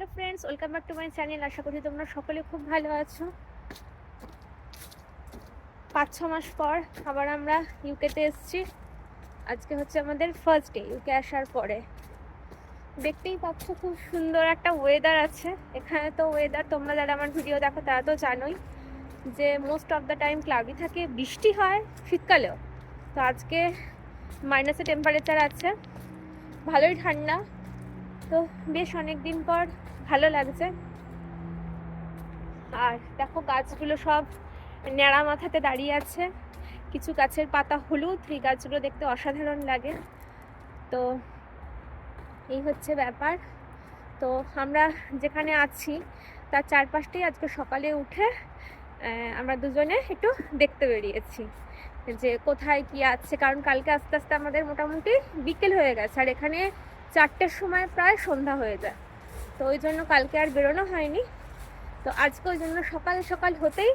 Hello friends, welcome back to my channel. আশা করি তোমরা সকলে খুব ভালো আছো। পাঁচ, ছ মাস পর আবার আমরা ইউকেতে এসেছি। আজকে হচ্ছে আমাদের ফার্স্ট ডে ইউকে আসার পরে। দেখতেই পাচ্ছ খুব সুন্দর একটা ওয়েদার আছে। এখানে তো ওয়েদার তোমরা যারা আমার ভিডিও দেখো তারা তো জানোই যে most of the time cloudy থাকে, বৃষ্টি হয় শীতকালেও। তো আজকে মাইনাসে টেম্পারেচার আছে। ভালোই ঠান্ডা। তো বেশ অনেক দিন পর ভালো লাগছে। আর দেখো গাছগুলো সব ন্যাড়া মাথাতে দাঁড়িয়ে আছে। কিছু গাছের পাতা হলুদ, এই গাছগুলো দেখতে অসাধারণ লাগে। তো এই হচ্ছে ব্যাপার। তো আমরা যেখানে আছি, তার চারপাশটাই আজকে সকালে উঠে আমরা দুজনে একটু দেখতে বেরিয়েছি। যে কোথায় কি আছে, কারণ কালকে আস্তে আস্তে আমাদের মোটামুটি বিকেল হয়ে গেছে। আর এখানে চারটের সময় প্রায় সন্ধ্যা হয়ে যায়। তো ওই জন্য কালকে আর বেরোনো হয়নি। তো আজকে ওই জন্য সকাল সকাল হতেই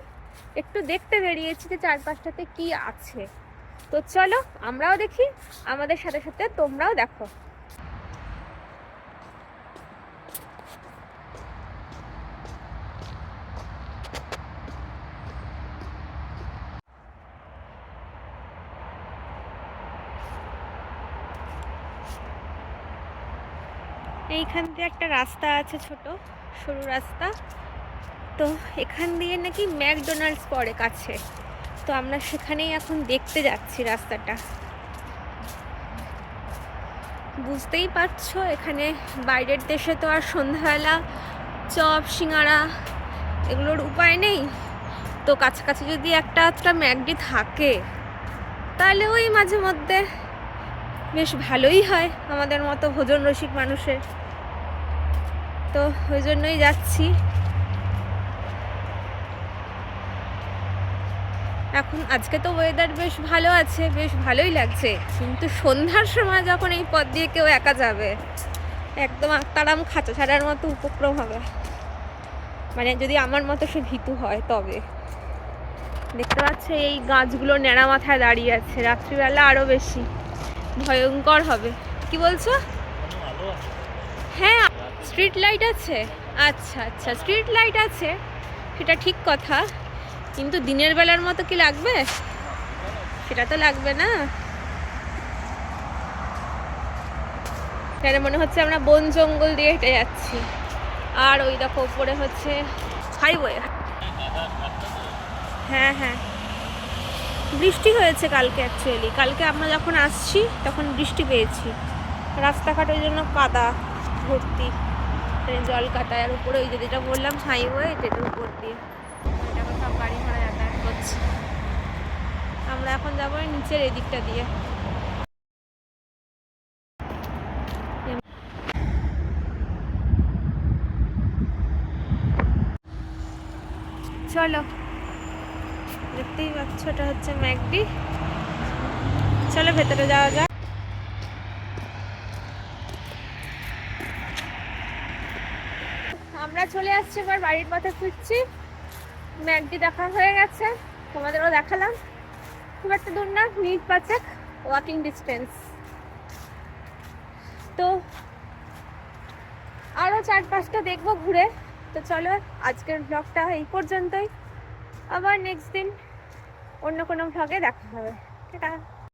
একটু দেখতে বেরিয়েছি যে চারপাশটাতে কি আছে। তো চলো আমরাও দেখি, আমাদের সাথে সাথে তোমরাও দেখো। এইখান দিয়ে একটা রাস্তা আছে ছোট, সরু রাস্তা। তো এখান দিয়ে নাকি ম্যাকডোনাল্ডস পড়ে কাছে। তো আমরা সেখানেই এখন দেখতে যাচ্ছি রাস্তাটা। বুঝতেই পারছ, এখানে বাইরের দেশে তো আর সন্ধ্যাবেলা চপ, সিঙ্গারা এগুলোর উপায় নেই। তো কাছাকাছি যদি একটা একটা ম্যাকডি থাকে, তাহলে ওই মাঝে মধ্যে বেশ ভালোই হয় আমাদের মতো ভোজন রসিক মানুষের। তো ওই জন্যই যাচ্ছি। এখন আজকে তো ওয়েদার বেশ ভালো আছে, বেশ ভালোই লাগছে। কিন্তু সন্ধ্যার সময় যখন এই পথ দিয়ে কেউ একা যাবে, একদম আত্মারাম খাঁচা ছাড়ার মতো উপক্রম হবে। মানে যদি আমার মতো সে ভীতু হয় তবে। দেখতে পাচ্ছ এই গাছগুলো ন্যাড়া মাথায় দাঁড়িয়ে আছে, রাত্রিবেলা আরও বেশি। ভয়ঙ্কর হবে। কি বলছো? হ্যাঁ স্ট্রিট লাইট আছে। আচ্ছা আচ্ছা স্ট্রিট লাইট আছে। সেটা ঠিক কথা। কিন্তু দিনের বেলার মতো কি লাগবে? সেটা তো লাগবে না। মনে হচ্ছে আমরা বন জঙ্গল দিয়ে হেঁটে যাচ্ছি। আর ওই দেখো, উপরে হচ্ছে হাইওয়ে হ্যাঁ হ্যাঁ। বৃষ্টি হয়েছে কালকে অ্যাকচুয়ালি কালকে আমরা যখন আসছি, তখন বৃষ্টি পেয়েছি। রাস্তাঘাট ওই জন্য কাদা, ভর্তি। জল কাটায়। আর উপরে ওই যেটা বললাম হাইওয়ে যেটার উপর দিয়ে। এটা সব গাড়ি ঘোড়া যাতায়াত করছে। আমরা এখন যাব নিচের এদিকটা দিয়ে। চলো। দেখতেই পাচ্ছ হচ্ছে ম্যাকডি। চলো ভেতরে যাওয়া যাক। আমরা চলে আসছি, এবার বাড়ির পথে ফিরছি। ম্যাকডি দেখা হয়ে গেছে, তোমাদেরও দেখালাম। খুব একটা দূর না, মিনিট পাঁচেক ওয়াকিং ডিস্টেন্স তো আরও চার পাঁচটা দেখব ঘুরে। তো চলো আজকের ব্লগটা এই পর্যন্তই। আবার নেক্সট দিন। অন্য কোনো ভ্লগে দেখা হবে। টাটা।